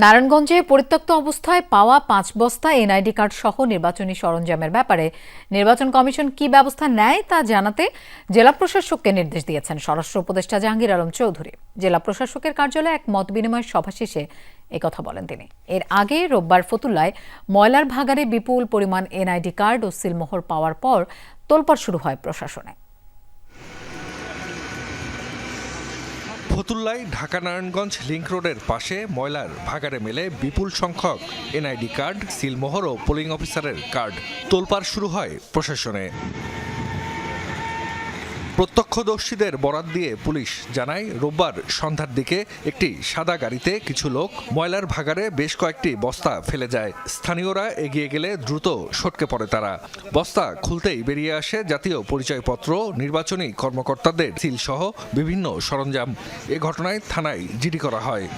নারায়ণগঞ্জে পরিত্যক্ত অবস্থায় পাওয়া পাঁচ বস্তা এনআইডি কার্ড সহ নির্বাচনী সরঞ্জামের ব্যাপারে নির্বাচন কমিশন কি ব্যবস্থা নেয় তা জানাতে জেলা প্রশাসককে নির্দেশ দিয়েছেন স্বরাষ্ট্র উপদেষ্টা জাহাঙ্গীর আলম চৌধুরী। জেলা প্রশাসকের কার্যালয়ে এক মত বিনিময় সভা শেষে একথা বলেন তিনি। এর আগে রোববার ফতুল্লায় ময়লার ভাগারে বিপুল পরিমাণ এনআইডি কার্ড ও সিলমোহর পাওয়ার পর তোলপাড় শুরু হয় প্রশাসনে। ফতুল্লায় ঢাকা নারায়ণগঞ্জ লিংক রোডের পাশে ময়লার ভাগারে মেলে বিপুল সংখ্যক এনআইডি কার্ড, সিলমোহর ও পোলিং অফিসারের কার্ড তোলপাড় শুরু হয় প্রশাসনে। প্রত্যক্ষদর্শীদের বরাত দিয়ে পুলিশ জানায়, রোববার সন্ধ্যার দিকে একটি সাদা গাড়িতে কিছু লোক ময়লার ভাগারে বেশ কয়েকটি বস্তা ফেলে যায়। স্থানীয়রা এগিয়ে গেলে দ্রুত সটকে পড়ে তারা। বস্তা খুলতেই বেরিয়ে আসে জাতীয় পরিচয়পত্র, নির্বাচনী কর্মকর্তাদের সিলসহ বিভিন্ন সরঞ্জাম। এ ঘটনায় থানায় জিডি করা হয়।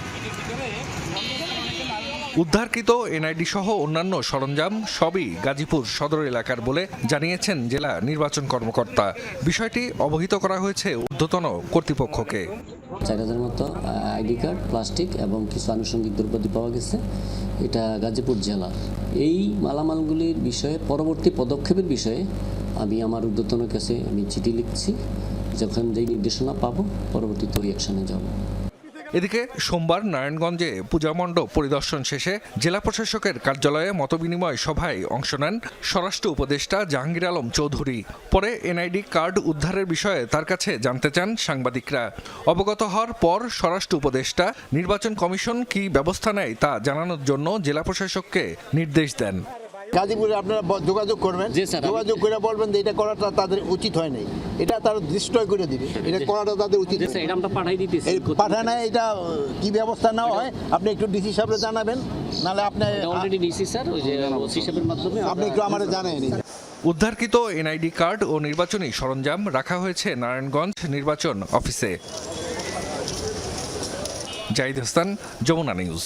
উদ্ধারকৃত এনআইডি সহ অন্যান্য সরঞ্জাম সবই গাজীপুর সদর এলাকার বলে জানিয়েছেন জেলা নির্বাচন কর্মকর্তা। বিষয়টি অবহিত করা হয়েছে ঊর্ধ্বতন কর্তৃপক্ষকে। চার হাজার মতো আইডি কার্ড, প্লাস্টিক এবং কিছু আনুষঙ্গিক দ্রব্যাদি পাওয়া গেছে। এটা গাজীপুর জেলা। এই মালামালগুলির বিষয়ে, পরবর্তী পদক্ষেপের বিষয়ে আমি আমার ঊর্ধ্বতনের কাছে আমি চিঠি লিখছি। যখন যেই নির্দেশনা পাবো পরবর্তীতে রিয়াকশনে যাব। এদিকে সোমবার নারায়ণগঞ্জে পূজামণ্ডপ পরিদর্শন শেষে জেলা প্রশাসকের কার্যালয়ে মতবিনিময় সভায় অংশ নেন স্বরাষ্ট্র উপদেষ্টা জাহাঙ্গীর আলম চৌধুরী। পরে এনআইডি কার্ড উদ্ধারের বিষয়ে তার কাছে জানতে চান সাংবাদিকরা। অবগত হওয়ার পর স্বরাষ্ট্র উপদেষ্টা, নির্বাচন কমিশন কি ব্যবস্থা নেয় তা জানানোর জন্য জেলা প্রশাসককে নির্দেশ দেন। গাজীপুরে আপনারা যোগাযোগ করবেন। যোগাযোগ করে বলবেন যে এটা করাটা তাদের উচিত হয় নাই। এটা তারা ডিস্ট্রয় করে দিবে। এটা করাটা তাদের উচিত হয় নাই। এটা আমরা পাঠাই দিতেছি। এই পাঠানে এটা কি ব্যবস্থা নেওয়া হয় আপনি একটু ডিসি সাহেবরে জানাবেন। নাহলে আপনি অলরেডি দিছি স্যার ওই যে ওসি সাহেবের মাধ্যমে আপনি একটু আমার জানাই উদ্ধারকৃত এনআইডি কার্ড ও নির্বাচনী সরঞ্জাম রাখা হয়েছে নারায়ণগঞ্জ নির্বাচন অফিসে। জাহিদ হাসান যমুনা নিউজ।